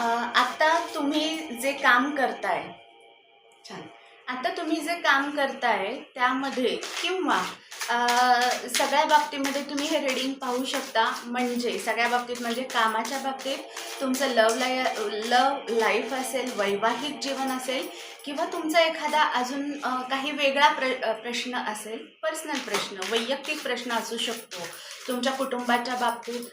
आता तुम्ही जे काम करताय छान. आता तुम्ही जे काम करताय त्यामध्ये किंवा सगळ्या बाबतीमध्ये तुम्ही हे रिडिंग पाहू शकता. म्हणजे सगळ्या बाबतीत म्हणजे कामाच्या बाबतीत तुमचं लव लाय लव लाईफ असेल वैवाहिक जीवन असेल किंवा तुमचा एखादा अजून काही वेगळा प्र प्रश्न असेल पर्सनल प्रश्न वैयक्तिक प्रश्न असू शकतो. तुमच्या कुटुंबाच्या बाबतीत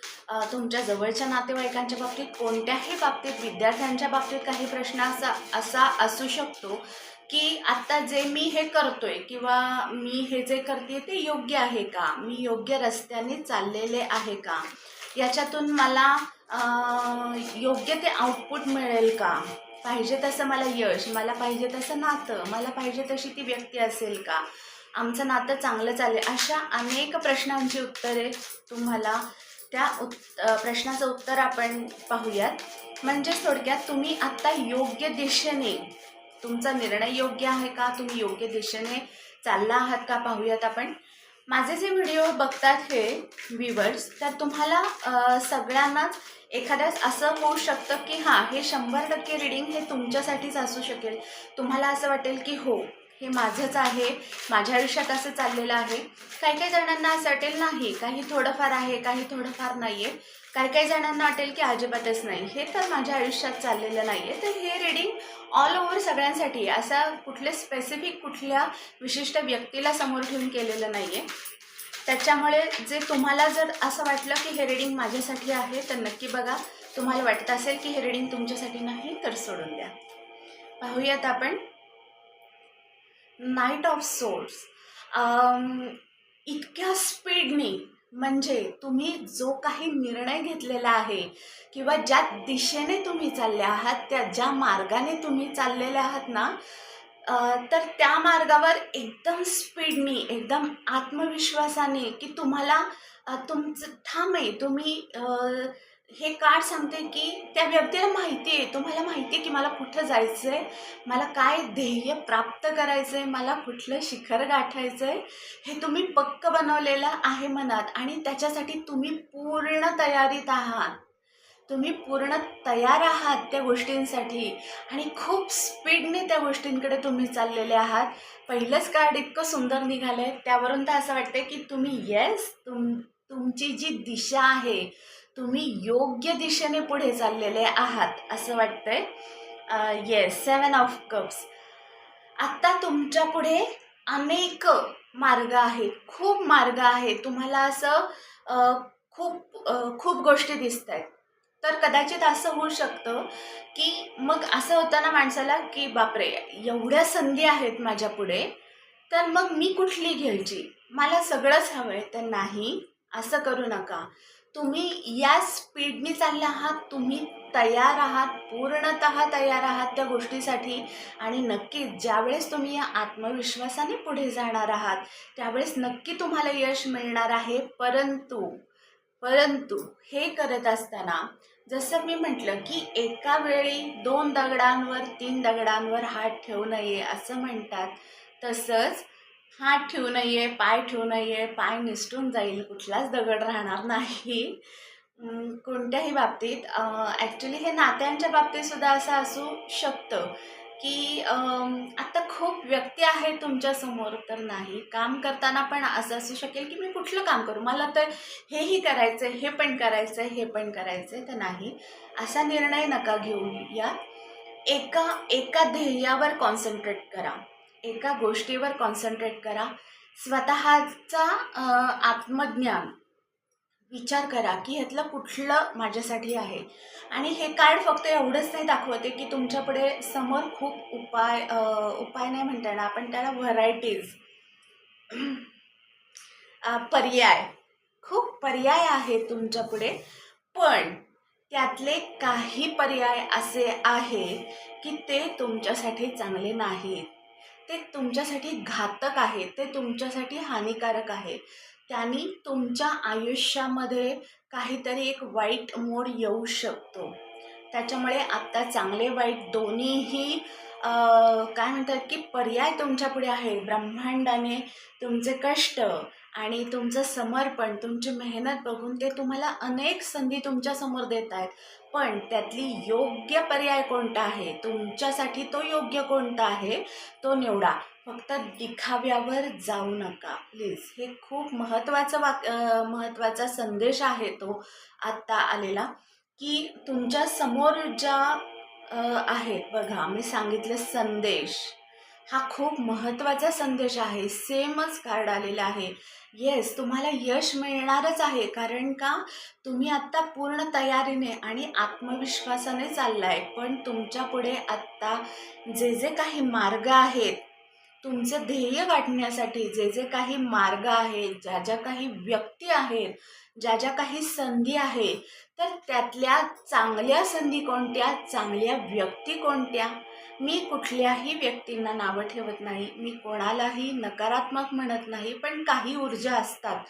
तुमच्या जवळच्या नातेवाईकांच्या बाबतीत कोणत्याही बाबतीत विद्यार्थ्यांच्या बाबतीत काही प्रश्न असा असा असू शकतो. की आत्ता जे मी हे करतोय किंवा मी हे जे करते ते योग्य आहे का? मी योग्य रस्त्याने चाललेले आहे का? याच्यातून मला योग्य ते आउटपुट मिळेल का? पाहिजे तसं मला यश मला पाहिजे तसं नातं मला पाहिजे तशी ती व्यक्ती असेल का? आमचं नातं चांगलं चालेल अशा अनेक प्रश्नांची उत्तरे तुम्हाला त्या उत् प्रश्नाचं उत्तर आपण पाहूयात. म्हणजे थोडक्यात तुम्ही आत्ता योग्य दिशेने तुमचा निर्णय योग्य आहे का? तुम्ही योग्य दिशेने चालला आहात का? पाहूयात आपण. माझे जे व्हिडिओ बघतात हे व्ह्युवर्स तर तुम्हाला सगळ्यांनाच एखाद्यास असं होऊ शकतं की हां हे शंभर टक्के रिडिंग हे तुमच्यासाठीच असू शकेल. तुम्हाला असं वाटेल की हो हे माझंच आहे माझ्या आयुष्यात असं चाललेलं आहे. काही काही जणांना असं वाटेल नाही काही थोडंफार आहे काही थोडंफार नाही आहे काही काही जणांना वाटेल की अजिबातच नाही. हे तर माझ्या आयुष्यात चाललेलं नाही आहे तर हे रिडिंग ऑल ओव्हर सगळ्यांसाठी असं असा कुठले स्पेसिफिक कुठल्या विशिष्ट व्यक्तीला समोर ठेवून केलेलं नाही आहे त्याच्यामुळे जे तुम्हाला जर असं वाटलं की हे रिडिंग माझ्यासाठी आहे तर नक्की बघा. तुम्हाला वाटत असेल की हे रिडिंग तुमच्यासाठी नाही तर सोडून द्या. पाहूयात आपण. नाईट ऑफ सोर्स इतक्या स्पीडने म्हणजे तुम्ही जो काही निर्णय घेतलेला आहे किंवा ज्या दिशेने तुम्ही चालले आहात त्या ज्या मार्गाने तुम्ही चाललेले आहात ना तर त्या मार्गावर एकदम स्पीडनी एकदम आत्मविश्वासाने की तुम्हाला तुमचं ठाम आहे. तुम्ही हे कार्ड सांगते की त्या व्यक्तीला माहिती आहे. तुम्हाला माहिती आहे की मला कुठं जायचं आहे मला काय ध्येय प्राप्त करायचं आहे मला कुठलं शिखर गाठायचं आहे हे तुम्ही पक्क बनवलेलं आहे मनात आणि त्याच्यासाठी तुम्ही पूर्ण तयारीत आहात. तुम्ही पूर्ण तयार आहात त्या गोष्टींसाठी आणि खूप स्पीडने त्या गोष्टींकडे तुम्ही चाललेले आहात. पहिलंच कार्ड इतकं सुंदर निघालं आहे त्यावरून तर असं वाटतं की तुम्ही येस तुम तुमची जी दिशा आहे तुम्ही योग्य दिशेने पुढे चाललेले आहात असं वाटतंय? येस सेवन ऑफ कप्स आत्ता तुमच्यापुढे अनेक मार्ग आहेत खूप मार्ग आहेत. तुम्हाला असं खूप खूप गोष्टी दिसत आहेत तर कदाचित असं होऊ शकतं की मग असं होतं ना माणसाला की बापरे एवढ्या संधी आहेत माझ्या पुढे तर मग मी कुठली घ्यायची? मला सगळंच हवं आहे तर नाही असं करू नका. तुम्ही या स्पीडने चालले आहात तुम्ही तयार आहात पूर्णत तयार आहात त्या गोष्टीसाठी आणि नक्कीच ज्यावेळेस तुम्ही या आत्मविश्वासाने पुढे जाणार आहात त्यावेळेस नक्की तुम्हाला यश मिळणार आहे. परंतु परंतु हे करत असताना जसं मी म्हटलं की एका वेळी दोन दगडांवर तीन दगडांवर हात ठेवू नये असं म्हणतात. तसंच हात ठेवू आहे पाय ठेवू आहे पाय निसटून जाईल कुठलाच दगड राहणार नाही. कोणत्याही बाबतीत ॲक्च्युली हे नात्यांच्या बाबतीत सुद्धा असं असू शकतं की आत्ता आता खूप व्यक्ती आहेत तुमच्यासमोर तर नाही. काम करताना पण असं असू शकेल की मी कुठलं काम करू? मला तर हेही करायचं आहे हे पण करायचं आहे हे पण करायचं आहे तर नाही. असा निर्णय नका घेऊ या एका एका ध्येयावर कॉन्सन्ट्रेट करा. एका गोष्टीवर कॉन्सन्ट्रेट करा. स्वतःचा आत्मज्ञान. विचार करा की ह्यातलं कुठलं माझ्यासाठी आहे? आणि हे कार्ड फक्त एवढंच नाही दाखवते की तुमच्यापुढे समोर खूप उपाय उपाय नाही म्हणता येणार. आपण त्याला व्हरायटीज पर्याय. खूप पर्याय आहेत तुमच्यापुढे. पण त्यातले काही पर्याय असे आहेत की ते तुमच्यासाठी चांगले नाहीत. ते तुमच्यासाठी घातक आहेत ते तुमच्यासाठी हानिकारक आहे. त्यांनी तुमच्या आयुष्यामध्ये काहीतरी एक वाईट मोड येऊ शकतो. त्याच्यामुळे आत्ता चांगले वाईट दोन्हीही काय म्हणतात की पर्याय तुमच्यापुढे आहे. ब्रह्मांडाने तुमचे कष्ट आणि तुमचं समर्पण तुमची मेहनत बघून ते तुम्हाला अनेक संधी तुमच्यासमोर देत आहेत. पण त्यातली योग्य पर्याय कोणता आहे? तुमच्यासाठी तो योग्य कोणता आहे? तो निवडा. फक्त दिखाव्यावर जाऊ नका. प्लीज हे खूप महत्त्वाचं वाक महत्त्वाचा संदेश आहे तो आत्ता आलेला की तुमच्यासमोर ज्या आहेत बघा मी सांगितलं संदेश. हा खूप महत्त्वाचा संदेश आहे. सेमच कार्ड आलेला आहे. येस तुम्हाला यश मिळणारच आहे. कारण का? तुम्ही आत्ता पूर्ण तयारीने आणि आत्मविश्वासाने चाललाय. पण तुमच्यापुढे आत्ता जे जे काही मार्ग आहेत तुमचं ध्येय गाठण्यासाठी जे जे काही मार्ग आहेत ज्या ज्या काही व्यक्ती आहेत ज्या ज्या काही संधी आहे तर त्यातल्या चांगल्या संधी कोणत्या? चांगल्या व्यक्ती कोणत्या? मी कुठल्याही व्यक्तींना नावं ठेवत नाही मी कोणालाही नकारात्मक म्हणत नाही पण काही ऊर्जा असतात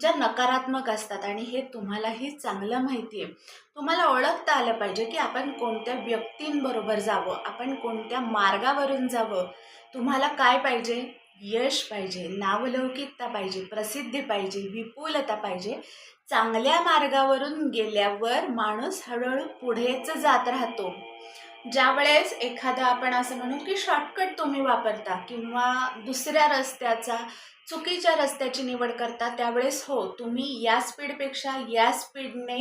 ज्या नकारात्मक असतात आणि हे तुम्हालाही चांगलं माहिती आहे. तुम्हाला ओळखता आलं पाहिजे की आपण कोणत्या व्यक्तींबरोबर जावं आपण कोणत्या मार्गावरून जावं तुम्हाला काय पाहिजे? यश पाहिजे नावलौकिकता पाहिजे प्रसिद्धी पाहिजे विपुलता पाहिजे. चांगल्या मार्गावरून गेल्यावर माणूस हळूहळू पुढेच जात राहतो. ज्यावेळेस एखादा आपण असं म्हणू की शॉर्टकट तुम्ही वापरता किंवा दुसऱ्या रस्त्याचा चुकीच्या रस्त्याची निवड करता त्यावेळेस हो तुम्ही या स्पीडपेक्षा या स्पीडने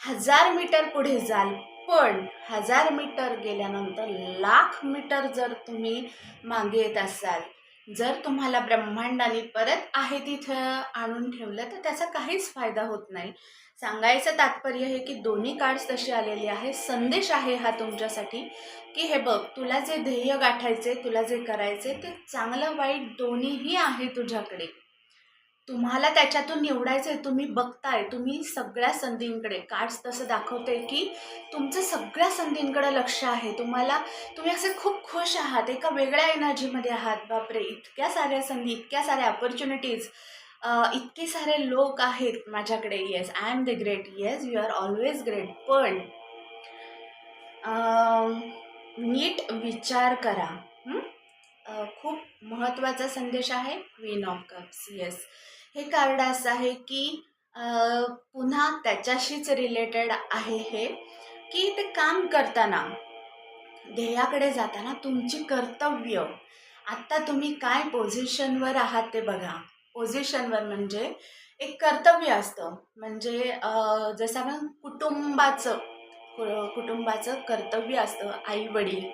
हजार मीटर पुढे जाल. पण हजार मीटर गेल्यानंतर लाख मीटर जर तुम्ही मागे येत असाल जर तुम्हाला ब्रह्मांडाने परत आहे तिथं आणून ठेवलं तर त्याचा काहीच फायदा होत नाही. सांगायचं तात्पर्य हे की दोन्ही कार्ड्स तसे आलेले आहे संदेश आहे हा तुमच्यासाठी की हे बघ तुला जे ध्येय गाठायचे तुला जे करायचे ते चांगलं वाईट दोन्हीही आहे तुझ्याकडे. तुम्हाला त्याच्यातून निवडायचं आहे तुम्ही बघताय तुम्ही सगळ्या संधींकडे कार्ड्स तसं दाखवते की तुमचं सगळ्या संधींकडे लक्ष आहे. तुम्हाला तुम्ही असे खूप खुश आहात एका वेगळ्या एनर्जीमध्ये आहात. बापरे इतक्या साऱ्या संधी इतक्या साऱ्या अपॉर्च्युनिटीज इतके सारे लोक आहेत माझ्याकडे. Yes I am the great yes you are always great पण नीट विचार करा. खूप महत्त्वाचा संदेश आहे. क्वीन ऑफ कप्स येस हे कार्ड असं आहे की पुन्हा त्याच्याशीच रिलेटेड आहे हे. की ते काम करताना ध्येयाकडे जाताना तुमची कर्तव्य. आत्ता तुम्ही काय पोझिशनवर आहात ते बघा. पोझिशनवर म्हणजे एक कर्तव्य असतं. म्हणजे जसं आपण कुटुंबाचं कुटुंबाचं कर्तव्य असतं आई वडील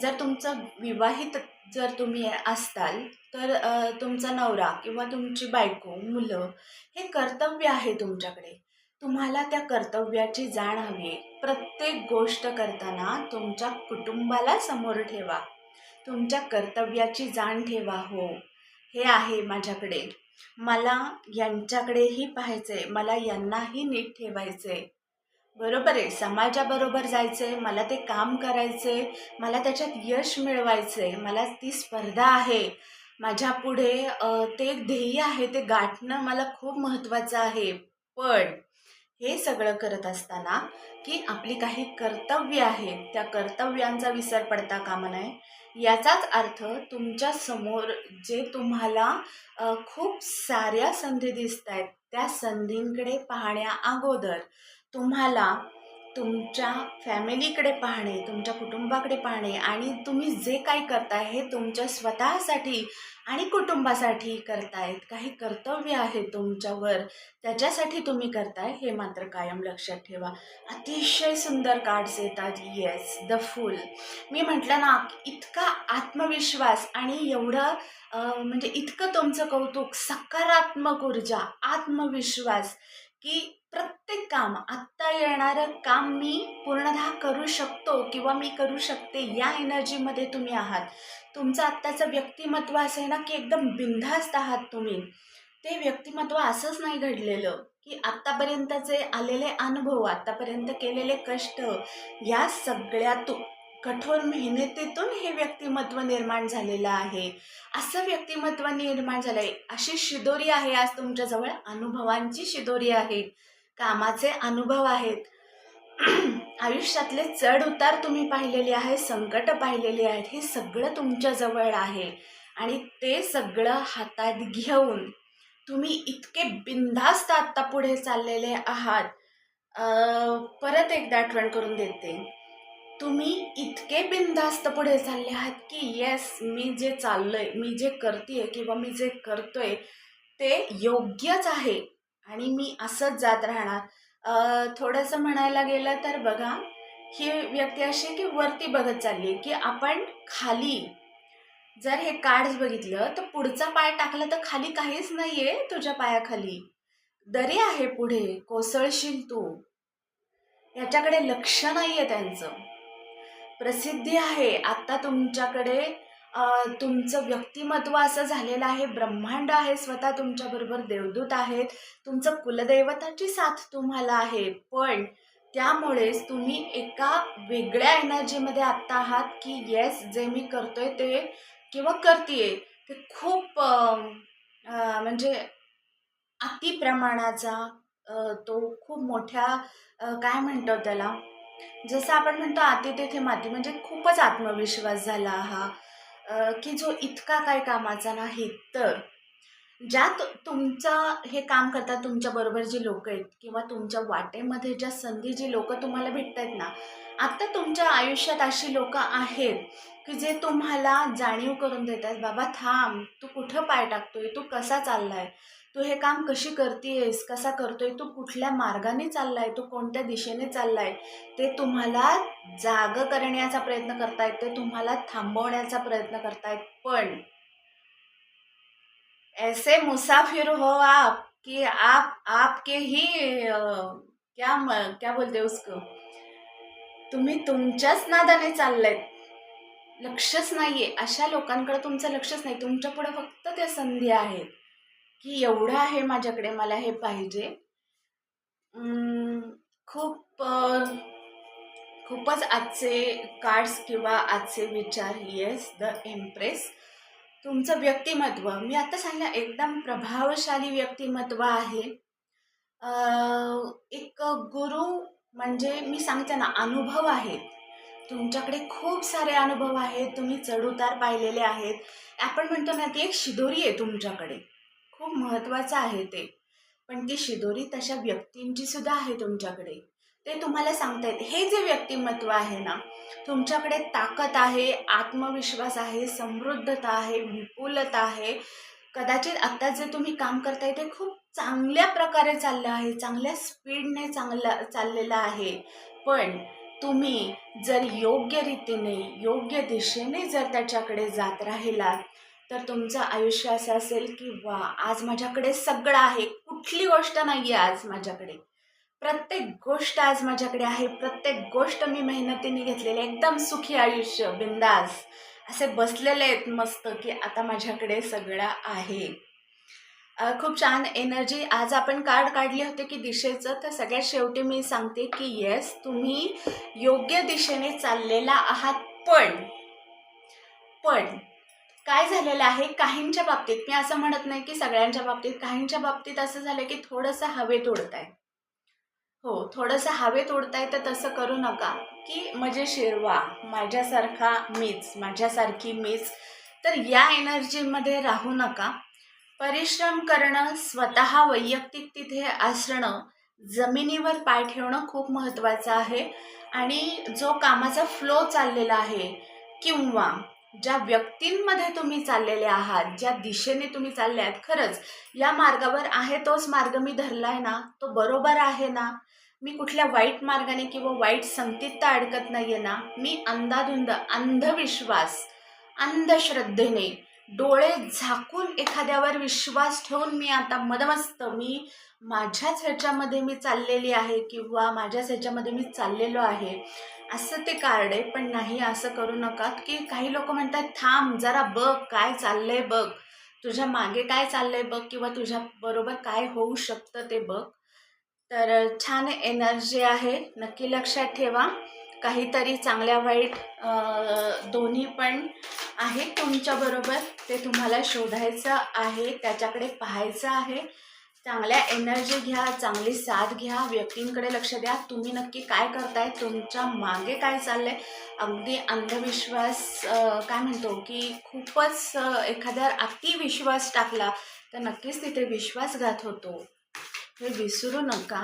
जर तुमचं विवाहित जर तुम्ही असताल तर तुमचा नवरा किंवा तुमची बायको मुलं हे कर्तव्य आहे तुमच्याकडे. तुम्हाला त्या कर्तव्याची जाण हवी. प्रत्येक गोष्ट करताना तुमच्या कुटुंबाला समोर ठेवा. तुमच्या कर्तव्याची जाण ठेवा हो. हे आहे माझ्याकडे. मला यांच्याकडेही पाहायचं आहे मला यांनाही नीट ठेवायचं आहे बरोबर आहे. समाजाबरोबर जायचं आहे मला ते काम करायचं आहे मला त्याच्यात यश मिळवायचं आहे मला ती स्पर्धा आहे. माझ्या पुढे ते एक ध्येय आहे. ते गाठणं मला खूप महत्त्वाचं आहे. पण हे सगळं करत असताना की आपली काही कर्तव्य आहेत त्या कर्तव्यांचा विसर पडता कामा नये. याचाच अर्थ तुमच्यासमोर जे तुम्हाला खूप साऱ्या संधी दिसत आहेत त्या संधींकडे पाहण्या अगोदर तुम्हाला तुमच्या फॅमिलीकडे पाहणे तुमच्या कुटुंबाकडे पाहणे आणि तुम्ही जे काही करताय हे तुमच्या स्वतःसाठी आणि कुटुंबासाठी करतायत. काही कर्तव्य आहे तुमच्यावर त्याच्यासाठी तुम्ही करताय हे मात्र कायम लक्षात ठेवा. अतिशय सुंदर कार्ड्स येतात. येस द फुल मी म्हटलं ना इतका आत्मविश्वास आणि एवढं म्हणजे इतकं तुमचं कौतुक सकारात्मक ऊर्जा आत्मविश्वास की प्रत्येक काम आत्ता येणारं काम मी पूर्णतः करू शकतो किंवा मी करू शकते या एनर्जीमध्ये तुम्ही आहात. तुमचं आत्ताचं व्यक्तिमत्व असं आहे ना की एकदम बिनधास्त आहात तुम्ही. ते व्यक्तिमत्व असंच नाही घडलेलं की आत्तापर्यंतचे आलेले अनुभव आत्तापर्यंत केलेले कष्ट या सगळ्यातून कठोर मेहनतीतून हे व्यक्तिमत्व निर्माण झालेलं आहे. असं व्यक्तिमत्व निर्माण झालं आहे अशी शिदोरी आहे आज तुमच्याजवळ. अनुभवांची शिदोरी आहे. कामाचे अनुभव आहेत. आयुष्यातले चढ उतार तुम्ही पाहिलेले आहे संकट पाहिलेली आहेत हे सगळं तुमच्याजवळ आहे. आणि ते सगळं हातात घेऊन तुम्ही इतके बिनधास्त आत्ता पुढे चाललेले आहात. परत एकदा आठवण करून देते. तुम्ही इतके बिनधास्त पुढे चालले आहात की येस मी जे चाललोय मी जे करते किंवा मी जे करतोय ते योग्यच आहे. आणि मी असंच जात राहणार. थोडंसं म्हणायला गेलं तर बघा ही व्यक्ती अशी आहे की वरती बघत चालली आहे की आपण खाली जर हे कार्ड्स बघितलं तर पुढचा पाय टाकला तर खाली काहीच नाही आहे तुझ्या पायाखाली. दरी आहे पुढे कोसळशील तू. याच्याकडे लक्ष नाही आहे त्यांचं. प्रसिद्धी आहे. आत्ता तुमच्याकडे तुमचं व्यक्तिमत्व असं झालेलं आहे ब्रह्मांड आहे स्वतः तुमच्याबरोबर देवदूत आहेत तुमचं कुलदैवताची साथ तुम्हाला आहे पण त्यामुळेच तुम्ही एका वेगळ्या एनर्जीमध्ये आत्ता आहात की येस जे मी करतोय ते किंवा करतीये ते खूप म्हणजे अति प्रमाणाचा तो खूप मोठ्या काय म्हणतो त्याला? जसं आपण म्हणतो अति तेथे माती म्हणजे खूपच आत्मविश्वास झाला हा. की जो इतका काय कामाचा नाही तर ज्या तुमचं हे काम करतात तुमच्याबरोबर जी लोक आहेत किंवा तुमच्या वाटेमध्ये ज्या संधी जी लोक तुम्हाला भेटत आहेत ना आत्ता तुमच्या आयुष्यात अशी लोक आहेत की जे तुम्हाला जाणीव करून देतात बाबा थांब तू कुठं पाय टाकतोय? तू कसा चाललाय? तू हे काम कशी करतेयस? कसा करतोय? तू कुठल्या मार्गाने चाललाय? तू कोणत्या दिशेने चाललाय? ते तुम्हाला जाग करण्याचा प्रयत्न करतायत ते तुम्हाला थांबवण्याचा प्रयत्न करतायत. पण ऐसे मुसाफिर हो आप कि आप आपके ही क्या म- क्या बोलते उसको? तुम्ही तुमच्याच नादाने चाललायत. लक्षच नाहीये. अशा लोकांकडे तुमचं लक्षच नाही. तुमच्यापुढे फक्त त्या संधी आहेत. की एवढं आहे माझ्याकडे मला हे पाहिजे. खूप खूपच आजचे कार्ड्स किंवा आजचे विचार येस द इम्प्रेस तुमचं व्यक्तिमत्व. मी आता सांगितलं एकदम प्रभावशाली व्यक्तिमत्व आहे. एक गुरु म्हणजे मी सांगते ना अनुभव आहेत. तुमच्याकडे खूप सारे अनुभव आहेत. तुम्ही चढउतार पाहिलेले आहेत. आपण म्हणतो ना ती एक शिदोरी आहे तुमच्याकडे. खूप महत्त्वाचं आहे ते. पण ती शिदोरी तशा व्यक्तींची सुद्धा आहे तुमच्याकडे. ते तुम्हाला सांगतायत हे जे व्यक्तिमत्व आहे ना तुमच्याकडे ताकद आहे आत्मविश्वास आहे समृद्धता आहे विपुलता आहे. कदाचित आत्ता जे तुम्ही काम करताय ते खूप चांगल्या प्रकारे चाललं आहे चांगल्या स्पीडने चांगलं चाललेलं आहे. पण तुम्ही जर योग्य रीतीने योग्य दिशेने जर त्याच्याकडे जात राहिलात तर तुमचं आयुष्य असं असेल की वा आज माझ्याकडे सगळं आहे. कुठली गोष्ट नाही आहे आज माझ्याकडे. प्रत्येक गोष्ट आज माझ्याकडे आहे. प्रत्येक गोष्ट मी मेहनतीने घेतलेली एकदम सुखी आयुष्य बिंदास. असे बसलेले आहेत मस्त की आता माझ्याकडे सगळं आहे. खूप छान एनर्जी. आज आपण कार्ड काढले होते की दिशेचं. तर सगळ्यात शेवटी मी सांगते की येस तुम्ही योग्य दिशेने चाललेला आहात. पण पण काय झालेलं आहे काहींच्या बाबतीत? मी असं म्हणत नाही की सगळ्यांच्या बाबतीत. काहींच्या बाबतीत असं झालं की थोडंसं हवेत उडताय हो थोडंसं हवेत उडताय तर तसं करू नका. की म्हणजे मजेशीर वा माझ्यासारखा मीच माझ्यासारखी मीच तर या एनर्जीमध्ये राहू नका. परिश्रम करणं स्वतः वैयक्तिक तिथे असणं जमिनीवर पाय ठेवणं खूप महत्त्वाचं आहे. आणि जो कामाचा फ्लो चाललेला आहे किंवा ज्या व्यक्तींमध्ये तुम्ही चाललेले आहात ज्या दिशेने तुम्ही चालले आहात खरंच या मार्गावर आहे तोच मार्ग मी धरलाय ना? तो बरोबर आहे ना? मी कुठल्या वाईट मार्गाने किंवा वाईट संगतीत तर अडकत नाही आहे ना? मी अंधाधुंद अंधविश्वास अंधश्रद्धेने डोळे झाकून एखाद्यावर विश्वास ठेवून मी आता मदमस्त मी माझ्याच ह्याच्यामध्ये मी चाललेली आहे किंवा माझ्याच ह्याच्यामध्ये मी चाललेलो आहे असं ते कार्ड आहे. पण नाही असं करू नका की काही लोक म्हणतात थांब जरा बघ काय चाललंय बघ. तुझ्या मागे काय चाललंय बघ किंवा तुझ्या बरोबर काय होऊ शकतं ते बघ. तर छान एनर्जी आहे नक्की लक्षात ठेवा. काहीतरी चांगल्या वाईट दोन्ही पण आहेत तुमच्याबरोबर ते तुम्हाला शोधायचं आहे त्याच्याकडे पाहायचं आहे. चांगल्या एनर्जी घ्या चांगली साथ घ्या. व्यक्तींकडे लक्ष द्या. तुम्ही नक्की काय करताय तुमच्या मागे काय चाललंय? अगदी अंधविश्वास काय म्हणतो की खूपच एखाद्यावर अतिविश्वास टाकला तर नक्कीच तिथे विश्वासघात होतो. हे विसरू नका.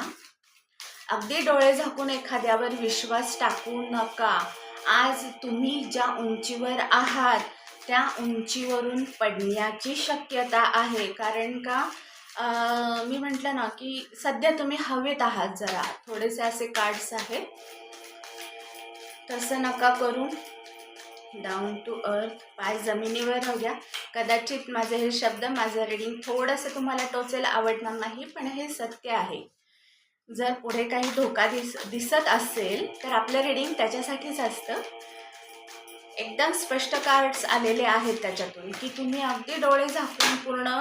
अगदी डोळे झाकून एखाद्यावर विश्वास टाकू नका. आज तुम्ही ज्या उंचीवर आहात त्या उंचीवरून पडण्याची शक्यता आहे. कारण का? मी म्हटलं ना की सध्या तुम्ही हवेत आहात जरा. थोडेसे असे कार्ड्स आहेत. तसं नका करू. डाऊन टू अर्थ पाय जमिनीवर राहू द्या कदाचित माझे हे शब्द माझं रिडिंग थोडंसं तुम्हाला टोचेल आवडणार नाही पण हे सत्य आहे. जर पुढे काही धोका दिस दिसत असेल तर आपलं रिडिंग त्याच्यासाठीच असतं. एकदम स्पष्ट कार्ड्स आलेले आहेत त्याच्यातून की तुम्ही अगदी डोळे झाकून पूर्ण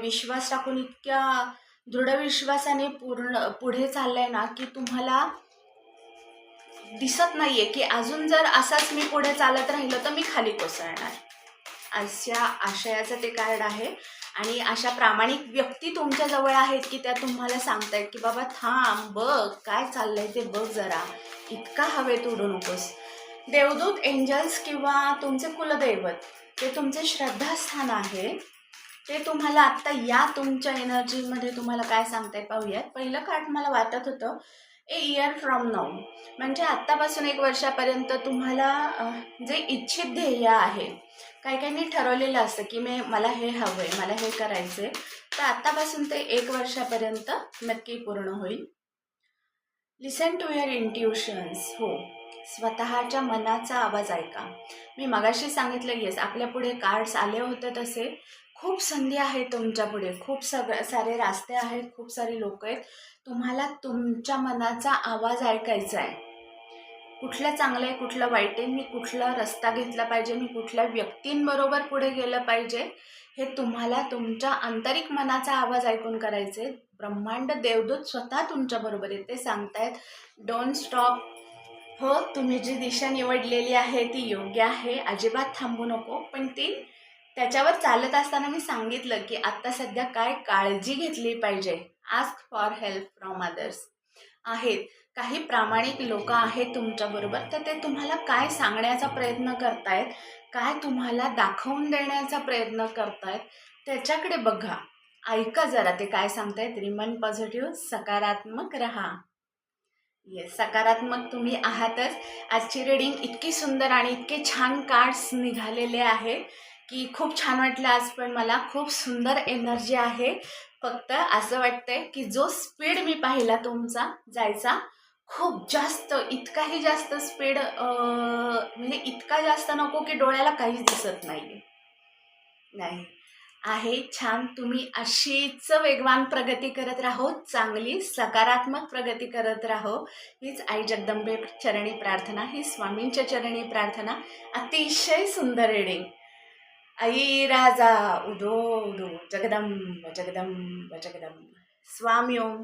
विश्वास टाकून इतक्या दृढ विश्वासाने पूर्ण पुढे चाललंय ना की तुम्हाला दिसत नाहीये की अजून जर असाच मी पुढे चालत राहिलो तर मी खाली कोसळणार. अशा आशयाचं ते कार्ड आहे. आणि अशा प्रामाणिक व्यक्ती तुमच्याजवळ आहेत की त्या तुम्हाला सांगतायत की बाबा थांब बघ काय चाललंय ते बघ जरा. इतका हवेत उडू नकोस देवदूत एंजल्स किंवा तुमचे कुलदैवत ते तुमचे श्रद्धास्थान आहे ते तुम्हाला आत्ता या तुमच्या एनर्जीमध्ये तुम्हाला काय सांगताय पाहूयात. पहिलं कार्ड मला वाटत होतं ए इयर फ्रॉम नाऊ म्हणजे आत्तापासून एक वर्षापर्यंत तुम्हाला जे इच्छित ध्येय आहे काही काहींनी ठरवलेलं असतं की मी मला हे हवं आहे मला हे करायचं आहे तर आत्तापासून ते एक वर्षापर्यंत नक्की पूर्ण होईल. लिसन टू युअर इंट्युशन्स हो. स्वतःच्या मनाचा आवाज ऐका. मी मगाशी सांगितलं येस आपल्या पुढे कार्ड्स आले होते तसे. खूप संधी आहे तुमच्यापुढे. खूप सग सारे रास्ते आहेत खूप सारे लोक आहेत. तुम्हाला तुमच्या मनाचा आवाज ऐकायचा आहे. कुठलं चांगलं आहे कुठलं वाईट आहे मी कुठला रस्ता घेतला पाहिजे मी कुठल्या व्यक्तींबरोबर पुढे गेलं पाहिजे हे तुम्हाला तुमच्या आंतरिक मनाचा आवाज ऐकून करायचे ब्रह्मांड देवदूत स्वतः तुमच्याबरोबर येते सांगतायत डोंट स्टॉप हो तुम्ही जी दिशा निवडलेली आहे ती योग्य आहे अजिबात थांबू नको. पण ती त्याच्यावर चालत असताना मी सांगितलं की आत्ता सध्या काय काळजी घेतली पाहिजे. Ask for help from others आहेत. काही प्रामाणिक लोक आहेत तुमच्याबरोबर तर ते तुम्हाला काय सांगण्याचा प्रयत्न करतायत? काय तुम्हाला दाखवून देण्याचा प्रयत्न करतायत? त्याच्याकडे बघा. ऐका जरा ते काय सांगतायत. रिमन पॉझिटिव्ह सकारात्मक राहा. येस सकारात्मक तुम्ही आहातच. आजची रिडिंग इतकी सुंदर आणि इतके छान कार्ड्स निघालेले आहे की खूप छान वाटलं आज पण मला खूप सुंदर एनर्जी आहे. फक्त असं वाटतंय की जो स्पीड मी पाहिला तुमचा जायचा खूप जास्त इतकाही जास्त स्पीड म्हणजे इतका जास्त नको की डोळ्याला काहीच दिसत नाही नाही. आहे छान तुम्ही अशीच वेगवान प्रगती करत राहो चांगली सकारात्मक प्रगती करत राहो. हीच आई जगदंबे चरणी प्रार्थना ही स्वामींच्या चरणी प्रार्थना अतिशय सुंदर रिडिंग आई राजा उदो उदो जगदंब जगदंब जगदंब स्वामी ओम।